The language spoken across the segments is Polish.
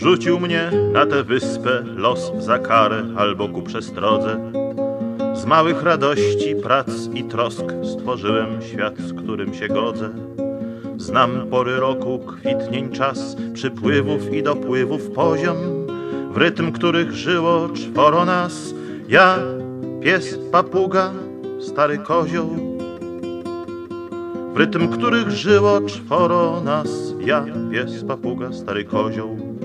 Rzucił mnie na tę wyspę los za karę albo ku przestrodze. Z małych radości, prac i trosk stworzyłem świat, z którym się godzę. Znam pory roku, kwitnień czas, przypływów i dopływów poziom, w rytm których żyło czworo nas, ja, pies, papuga, stary kozioł. W rytm których żyło czworo nas, ja, pies, papuga, stary kozioł.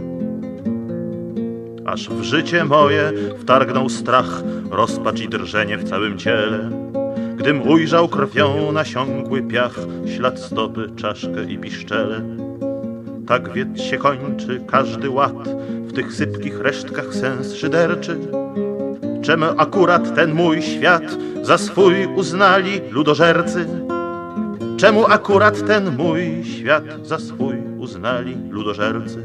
Aż w życie moje wtargnął strach, rozpacz i drżenie w całym ciele. Gdym ujrzał krwią nasiąkły piach, ślad stopy, czaszkę i piszczele. Tak więc się kończy każdy ład, w tych sypkich resztkach sens szyderczy. Czemu akurat ten mój świat za swój uznali ludożercy? Czemu akurat ten mój świat za swój uznali ludożercy?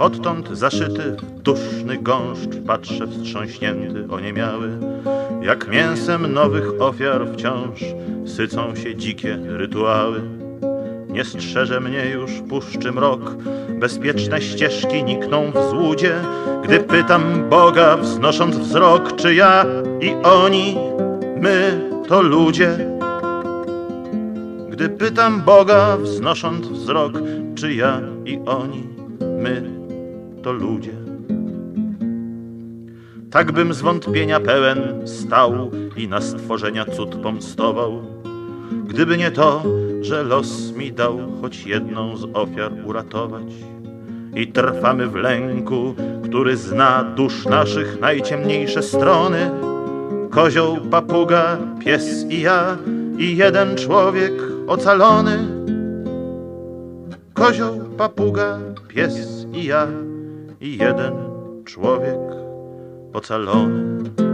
Odtąd zaszyty duszny gąszcz patrzę wstrząśnięty, oniemiały. Jak mięsem nowych ofiar wciąż sycą się dzikie rytuały. Nie strzeże mnie już puszczy mrok, bezpieczne ścieżki nikną w złudzie, gdy pytam Boga, wznosząc wzrok, czy ja i oni, my to ludzie. Gdy pytam Boga, wznosząc wzrok, czy ja i oni, my to ludzie. Tak bym zwątpienia pełen stał i na stworzenia cud pomstował, gdyby nie to, że los mi dał choć jedną z ofiar uratować. I trwamy w lęku, który zna dusz naszych najciemniejsze strony. Kozioł, papuga, pies i ja, i jeden człowiek ocalony. Kozioł, papuga, pies i ja, i jeden człowiek ocalony.